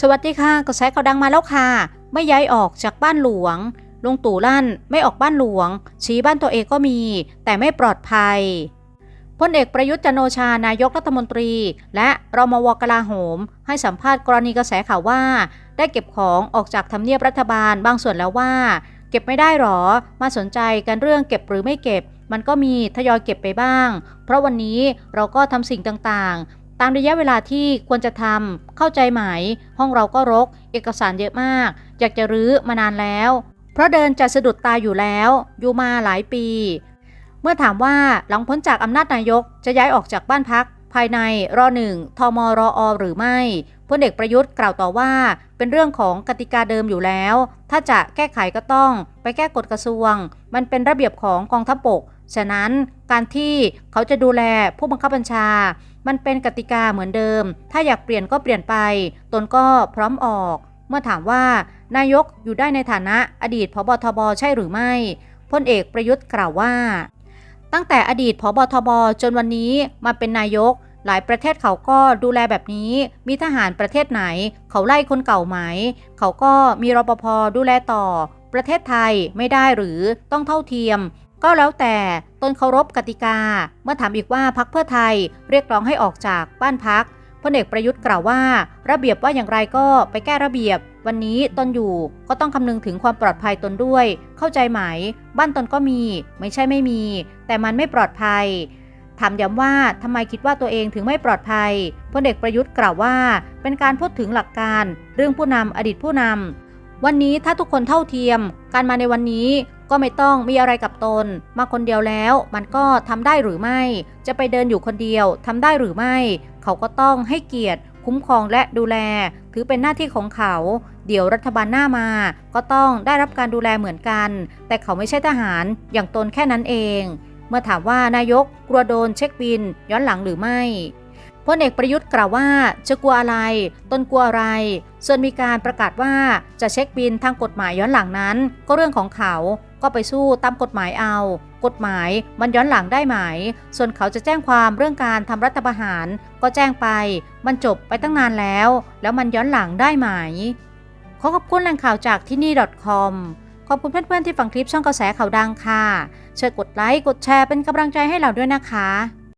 สวัสดีค่ะกระแสข่าวดังมาแล้วค่ะ ไม่ย้ายออกจากบ้านหลวงลุงตู่ลั่นไม่ออกบ้านหลวง ชี้บ้านตัวเองก็มี แต่ไม่ปลอดภัยพลเอกประยุทธ์จันโอชานายกรัฐมนตรี และรมวกลาโหม ให้สัมภาษณ์กรณีกระแสข่าวว่า ได้เก็บของออกจากทำเนียบรัฐบาลบางส่วนแล้วว่า เก็บไม่ได้หรอ มาสนใจกันเรื่องเก็บหรือไม่เก็บ มันก็มีทยอยเก็บไปบ้าง เพราะวันนี้เราก็ทำสิ่งต่างๆ ตามระยะเวลาที่ควรจะทำเข้าใจไหม ห้องเราก็รก เอกสารเยอะมาก อยากจะรื้อมานานแล้ว เพราะเดินจะสะดุดตาอยู่แล้ว อยู่มาหลายปี เมื่อถามว่าหลังพ้นจากอำนาจนายกจะย้ายออกจากบ้านพัก ภายในรอหนึ่งทมรออหรือไม่พลเอกประยุทธ์กล่าวต่อว่า เป็นเรื่องของกติกาเดิมอยู่แล้ว ถ้าจะแก้ไขก็ต้อง ไปแก้กฎกระทรวง มันเป็นระเบียบของกองทัพบก ฉะนั้นการที่เขาจะดูแลผู้บังคับบัญชา มันเป็นกติกาเหมือนเดิม ถ้าอยากเปลี่ยนก็เปลี่ยนไป ตนก็พร้อมออก เมื่อถามว่านายกอยู่ได้ในฐานะอดีตพบทบใช่หรือไม่พลเอกประยุทธ์กล่าวว่า ตั้งแต่อดีตพบทบจนวันนี้มาเป็นนายก หลายประเทศเขาก็ดูแลแบบนี้ มีทหารประเทศไหน เขาไล่คนเก่าไหม เขาก็มีรปภดูแลต่อ ประเทศไทยไม่ได้หรือต้องเท่าเทียม ก็แล้วแต่ตนเคารพกติกา เมื่อถามอีกว่าพักเพื่อไทยเรียกร้องให้ออกจากบ้านพักพลเอกประยุทธ์กล่าวว่า ระเบียบว่าอย่างไรก็ไปแก้ระเบียบ วันนี้ตนอยู่ก็ต้องคำนึงถึงความปลอดภัยตนด้วย เข้าใจไหม บ้านตนก็มี ไม่ใช่ไม่มี แต่มันไม่ปลอดภัย ถามย้ำว่าทำไมคิดว่าตัวเองถึงไม่ปลอดภัยพลเอกประยุทธ์กล่าวว่า เป็นการพูดถึงหลักการ เรื่องผู้นำอดีตผู้นำ วันนี้ถ้าทุกคนเท่าเทียม การมาในวันนี้ก็ไม่ต้องมีอะไรกับตน มาคนเดียวแล้ว มันก็ทำได้หรือไม่ จะไปเดินอยู่คนเดียวทำได้หรือไม่ เขาก็ต้องให้เกียรติ คุ้มครองและดูแล ถือเป็นหน้าที่ของเขา เดี๋ยวรัฐบาลหน้ามา ก็ต้องได้รับการดูแลเหมือนกัน แต่เขาไม่ใช่ทหารอย่างตนแค่นั้นเอง เมื่อถามว่านายกกลัวโดนเช็คบิน ย้อนหลังหรือไม่ พลเอกประยุทธ์กล่าวว่าจะกลัวอะไร ตนกลัวอะไร ส่วนมีการประกาศว่าจะเช็คบินทางกฎหมายย้อนหลังนั้น ก็เรื่องของเขาก็ไปสู้ตามกฎหมายเอา กฎหมายมันย้อนหลังได้ไหม ส่วนเขาจะแจ้งความเรื่องการทำรัฐประหาร ก็แจ้งไป มันจบไปตั้งนานแล้ว แล้วมันย้อนหลังได้ไหม ขอขอบคุณแหล่งข่าวจากที่นี่ .com ขอบคุณเพื่อนๆที่ฟังคลิปช่องกระแสข่าวดังค่ะ ช่วยกดไลค์ กดแชร์เป็นกำลังใจให้เราด้วยนะคะ